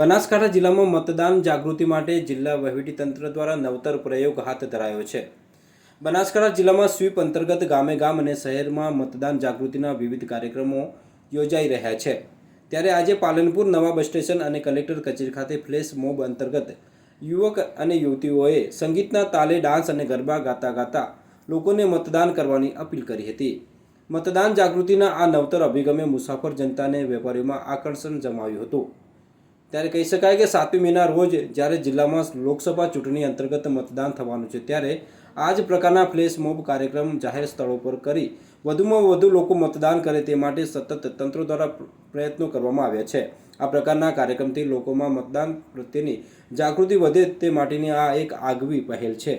બનાસકાંઠા જિલ્લામાં મતદાન જાગૃતિ માટે જિલ્લા વહીવટીતંત્ર દ્વારા નવતર પ્રયોગ હાથ ધરાયો છે. બનાસકાંઠા જિલ્લામાં સ્વીપ અંતર્ગત ગામે ગામ અને શહેરમાં મતદાન જાગૃતિના વિવિધ કાર્યક્રમો યોજાઈ રહ્યા છે. ત્યારે આજે પાલનપુર નવા બસ સ્ટેશન અને કલેક્ટર કચેરી ખાતે ફ્લેશ મોબ અંતર્ગત યુવક અને યુવતીઓએ સંગીતના તાલે ડાન્સ અને ગરબા ગાતા ગાતા લોકોને મતદાન કરવાની અપીલ કરી હતી. મતદાન જાગૃતિના આ નવતર અભિગમે મુસાફર જનતાને વેપારીઓમાં આકર્ષણ જમાવ્યું હતું. ત્યારે કહી શકાય કે સાતમી મેના રોજ જ્યારે જિલ્લામાં લોકસભા ચૂંટણી અંતર્ગત મતદાન થવાનું છે, ત્યારે આ જ પ્રકારના ફ્લેશ મોબ કાર્યક્રમ જાહેર સ્થળો પર કરી વધુમાં વધુ લોકો મતદાન કરે તે માટે સતત તંત્ર દ્વારા પ્રયત્નો કરવામાં આવ્યા છે. આ પ્રકારના કાર્યક્રમથી લોકોમાં મતદાન પ્રત્યેની જાગૃતિ વધે તે માટેની આ એક આગવી પહેલ છે.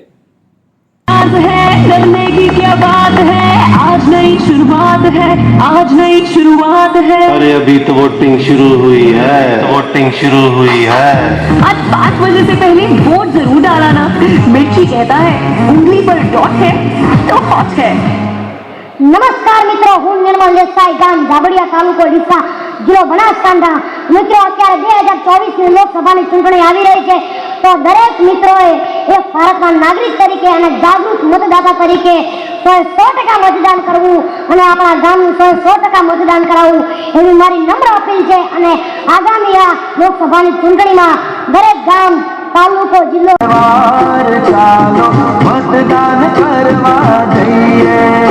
नई शुरुआत है आज नई शुरुआत है अरे अभी तो वोटिंग शुरू हुई है वोटिंग शुरू हुई है आज पाँच बजे से पहले वोट जरूर डाला ना मिर्ची कहता है उंगली पर डॉट है तो हॉट है નમસ્કાર મિત્રો હું નિર્મલ દેસાઈ ગામ ધાબડિયા તાલુકો ડીસા જિલ્લો બનાસકાંઠા મિત્રો અત્યારે બે હજાર ચોવીસની લોકસભાની ચૂંટણી આવી રહી છે તો દરેક મિત્રોએ એક ભારતના નાગરિક તરીકે અને જાગૃત મતદાતા તરીકે સો ટકા મતદાન કરવું અને આપણા ગામનું સો સો ટકા મતદાન કરાવવું એવી મારી નમ્ર અપીલ છે અને આગામી આ લોકસભાની ચૂંટણીમાં દરેક ગામ, તાલુકો, જિલ્લો મતદાન કરવા જઈએ.